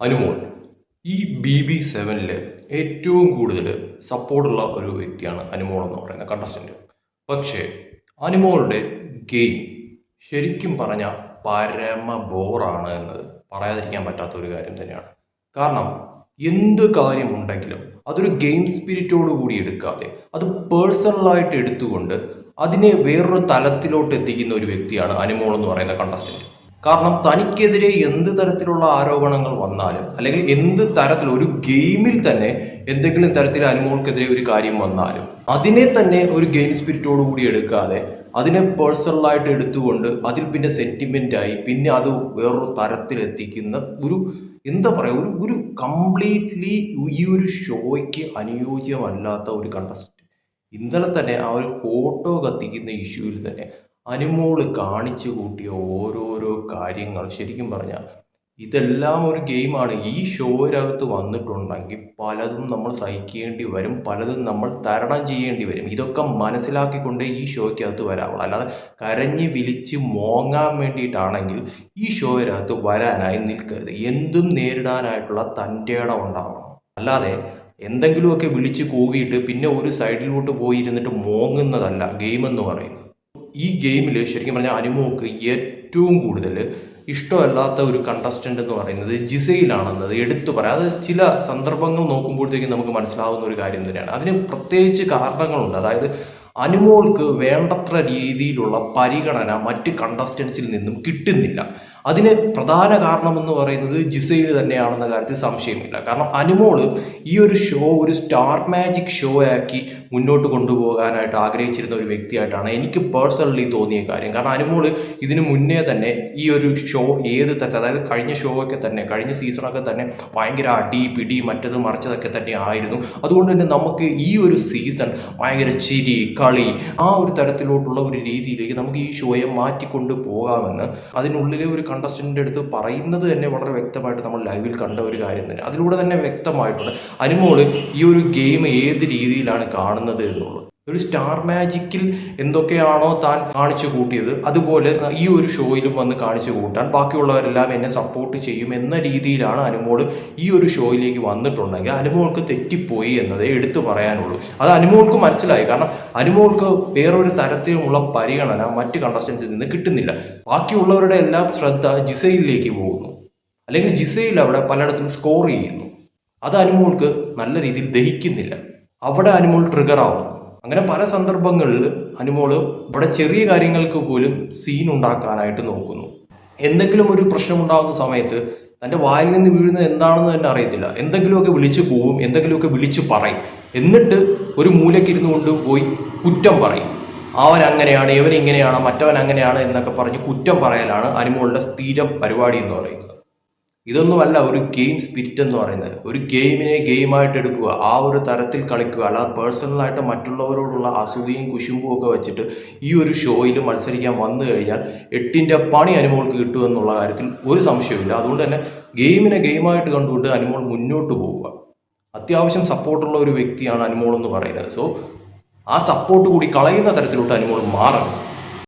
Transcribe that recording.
അനുമോൾ. ഈ B B സെവനിൽ ഏറ്റവും കൂടുതൽ സപ്പോർട്ടുള്ള ഒരു വ്യക്തിയാണ് അനുമോൾ എന്ന് പറയുന്ന കണ്ടസ്റ്റന്റ് പക്ഷേ അനുമോളുടെ ഗെയിം ശരിക്കും പറഞ്ഞാൽ പരമ ബോറാണ് എന്നത് പറയാതിരിക്കാൻ പറ്റാത്ത ഒരു കാര്യം തന്നെയാണ്. കാരണം എന്ത് കാര്യമുണ്ടെങ്കിലും അതൊരു ഗെയിം സ്പിരിറ്റോട് കൂടി എടുക്കാതെ അത് പേഴ്സണലായിട്ട് എടുത്തുകൊണ്ട് അതിനെ വേറൊരു തലത്തിലോട്ട് എത്തിക്കുന്ന ഒരു വ്യക്തിയാണ് അനുമോൾ എന്ന് പറയുന്ന കണ്ടസ്റ്റന്റ് കാരണം തനിക്കെതിരെ എന്ത് തരത്തിലുള്ള ആരോപണങ്ങൾ വന്നാലും അല്ലെങ്കിൽ എന്ത് തരത്തിൽ ഒരു ഗെയിമിൽ തന്നെ എന്തെങ്കിലും തരത്തിൽ അനുമോൾക്കെതിരെ ഒരു കാര്യം വന്നാലും അതിനെ തന്നെ ഒരു ഗെയിം സ്പിരിറ്റോട് കൂടി എടുക്കാതെ അതിനെ പേഴ്സണലായിട്ട് എടുത്തുകൊണ്ട് അതിൽ പിന്നെ സെന്റിമെന്റായി പിന്നെ അത് വേറൊരു തരത്തിൽ എത്തിക്കുന്ന ഒരു എന്താ പറയുക ഒരു ഒരു കംപ്ലീറ്റ്ലി ഈ ഒരു ഷോയ്ക്ക് അനുയോജ്യമല്ലാത്ത ഒരു കണ്ടസ്റ്റന്റ് ഇന്നലെ തന്നെ ആ ഒരു ഫോട്ടോ കത്തിക്കുന്ന ഇഷ്യൂവിൽ തന്നെ അനുമോൾ കാണിച്ചു കൂട്ടിയ ഓരോരോ കാര്യങ്ങൾ ശരിക്കും പറഞ്ഞാൽ ഇതെല്ലാം ഒരു ഗെയിമാണ്. ഈ ഷോയിനകത്ത് വന്നിട്ടുണ്ടെങ്കിൽ പലതും നമ്മൾ സഹിക്കേണ്ടി വരും പലതും നമ്മൾ തരണം ചെയ്യേണ്ടി വരും. ഇതൊക്കെ മനസ്സിലാക്കിക്കൊണ്ടേ ഈ ഷോയ്ക്കകത്ത് വരാവുള്ളൂ. അല്ലാതെ കരഞ്ഞ് വിളിച്ച് മോങ്ങാൻ വേണ്ടിയിട്ടാണെങ്കിൽ ഈ ഷോയിനകത്ത് വരാനായി നിൽക്കരുത്. എന്തും നേരിടാനായിട്ടുള്ള തന്റെ ഇടം ഉണ്ടാവണം. അല്ലാതെ എന്തെങ്കിലുമൊക്കെ വിളിച്ച് കൂവിയിട്ട് പിന്നെ ഒരു സൈഡിലോട്ട് പോയി ഇരുന്നിട്ട് മോങ്ങുന്നതല്ല ഗെയിം എന്ന് പറയുന്നത്. ഈ ഗെയിമിൽ ശരിക്കും പറഞ്ഞാൽ അനുമോക്ക് ഏറ്റവും കൂടുതൽ ഇഷ്ടമല്ലാത്ത ഒരു കണ്ടസ്റ്റന്റ് എന്ന് പറയുന്നത് ജിസയിലാണെന്നത് എടുത്തു പറയാം. അത് ചില സന്ദർഭങ്ങൾ നോക്കുമ്പോഴത്തേക്കും നമുക്ക് മനസ്സിലാവുന്ന ഒരു കാര്യം തന്നെയാണ്. അതിന് പ്രത്യേകിച്ച് കാരണങ്ങളുണ്ട്. അതായത് അനുമോൾക്ക് വേണ്ടത്ര രീതിയിലുള്ള പരിഗണന മറ്റ് കണ്ടസ്റ്റൻസിൽ നിന്നും കിട്ടുന്നില്ല. അതിന് പ്രധാന കാരണമെന്ന് പറയുന്നത് ജിസയിൽ തന്നെയാണെന്ന കാര്യത്തിൽ സംശയമില്ല. കാരണം അനുമോൾ ഈ ഒരു ഷോ ഒരു സ്റ്റാർ മാജിക് ഷോ ആക്കി മുന്നോട്ട് കൊണ്ടുപോകാനായിട്ട് ആഗ്രഹിച്ചിരുന്ന ഒരു വ്യക്തിയായിട്ടാണ് എനിക്ക് പേഴ്സണലി തോന്നിയ കാര്യം. കാരണം അനുമോൾ ഇതിനു മുന്നേ തന്നെ ഈ ഒരു ഷോ ഏത് തരത്തിൽ അതായത് കഴിഞ്ഞ ഷോ ഒക്കെ തന്നെ കഴിഞ്ഞ സീസണൊക്കെ തന്നെ ഭയങ്കര അടി പിടി മറ്റത് മറിച്ചതൊക്കെ തന്നെ ആയിരുന്നു. അതുകൊണ്ട് തന്നെ നമുക്ക് ഈ ഒരു സീസൺ ഭയങ്കര ചിരി കളി ആ ഒരു തരത്തിലോട്ടുള്ള ഒരു രീതിയിലേക്ക് നമുക്ക് ഈ ഷോയെ മാറ്റിക്കൊണ്ട് പോകാമെന്ന് അതിനുള്ളിലെ ഒരു കണ്ടസ്റ്റന്റിന്റെ അടുത്ത് പറയുന്നത് തന്നെ വളരെ വ്യക്തമായിട്ട് നമ്മൾ ലൈവിൽ കണ്ട ഒരു കാര്യം തന്നെ. അതിലൂടെ തന്നെ വ്യക്തമായിട്ടുണ്ട്. അനുമോൾ ഈ ഒരു ഗെയിം ഏത് രീതിയിലാണ് കാണുന്നത് എന്നുള്ളത്. ഒരു സ്റ്റാർ മാജിക്കിൽ എന്തൊക്കെയാണോ താൻ കാണിച്ചു കൂട്ടിയത് അതുപോലെ ഈ ഒരു ഷോയിലും വന്ന് കാണിച്ചു കൂട്ടാൻ ബാക്കിയുള്ളവരെല്ലാം എന്നെ സപ്പോർട്ട് ചെയ്യും എന്ന രീതിയിലാണ് അനുമോൾ ഈ ഒരു ഷോയിലേക്ക് വന്നിട്ടുണ്ടെങ്കിൽ അനുമോൾക്ക് തെറ്റിപ്പോയി എന്നതേ എടുത്തു പറയാനുള്ളൂ. അത് അനുമോൾക്ക് മനസ്സിലായി. കാരണം അനുമോൾക്ക് വേറൊരു തരത്തിലുമുള്ള പരിഗണന മറ്റ് കണ്ടസ്റ്റൻസിൽ നിന്ന് കിട്ടുന്നില്ല. ബാക്കിയുള്ളവരുടെ എല്ലാം ശ്രദ്ധ ജിസയിലേക്ക് പോകുന്നു. അല്ലെങ്കിൽ ജിസയിൽ അവിടെ പലയിടത്തും സ്കോർ ചെയ്യുന്നു. അത് അനുമോൾക്ക് നല്ല രീതിയിൽ ദഹിക്കുന്നില്ല. അവിടെ അനുമോൾ ട്രിഗർ ആവും അങ്ങനെ പല സന്ദർഭങ്ങളിൽ അനുമോൾ ഇവിടെ ചെറിയ കാര്യങ്ങൾക്ക് പോലും സീൻ ഉണ്ടാക്കാനായിട്ട് നോക്കുന്നു. എന്തെങ്കിലും ഒരു പ്രശ്നം ഉണ്ടാകുന്ന സമയത്ത് തന്റെ വായിൽ നിന്ന് വീഴുന്നത് എന്താണെന്ന് തന്നെ അറിയത്തില്ല. എന്തെങ്കിലുമൊക്കെ വിളിച്ചു പോവും എന്തെങ്കിലുമൊക്കെ വിളിച്ചു പറയും. എന്നിട്ട് ഒരു മൂലക്കിരുന്നു കൊണ്ട് പോയി കുറ്റം പറയും. അവൻ അങ്ങനെയാണ് ഇവൻ ഇങ്ങനെയാണ് മറ്റവൻ അങ്ങനെയാണ് എന്നൊക്കെ പറഞ്ഞ് കുറ്റം പറയലാണ് അനുമോളുടെ സ്ഥിരം പരിപാടി എന്ന് പറയുന്നത്. ഇതൊന്നുമല്ല ഒരു ഗെയിം സ്പിരിറ്റ് എന്ന് പറയുന്നത്. ഒരു ഗെയിമിനെ ഗെയിമായിട്ട് എടുക്കുക ആ ഒരു തരത്തിൽ കളിക്കുക അല്ലാതെ പേഴ്സണലായിട്ട് മറ്റുള്ളവരോടുള്ള അസൂയയും കുശുമ്പും ഒക്കെ വെച്ചിട്ട് ഈ ഒരു ഷോയിൽ മത്സരിക്കാൻ വന്നു കഴിഞ്ഞാൽ എട്ടിന്റെ പണി അനുമോൾക്ക് കിട്ടുമെന്നുള്ള കാര്യത്തിൽ ഒരു സംശയമില്ല അതുകൊണ്ട് തന്നെ ഗെയിമിനെ ഗെയിമായിട്ട് കണ്ടുകൊണ്ട് അനുമോൾ മുന്നോട്ട് പോവുക. അത്യാവശ്യം സപ്പോർട്ടുള്ള ഒരു വ്യക്തിയാണ് അനുമോൾ എന്ന് പറയുന്നത്. സോ ആ സപ്പോർട്ട് കൂടി കളയുന്ന തരത്തിലോട്ട് അനുമോൾ മാറണം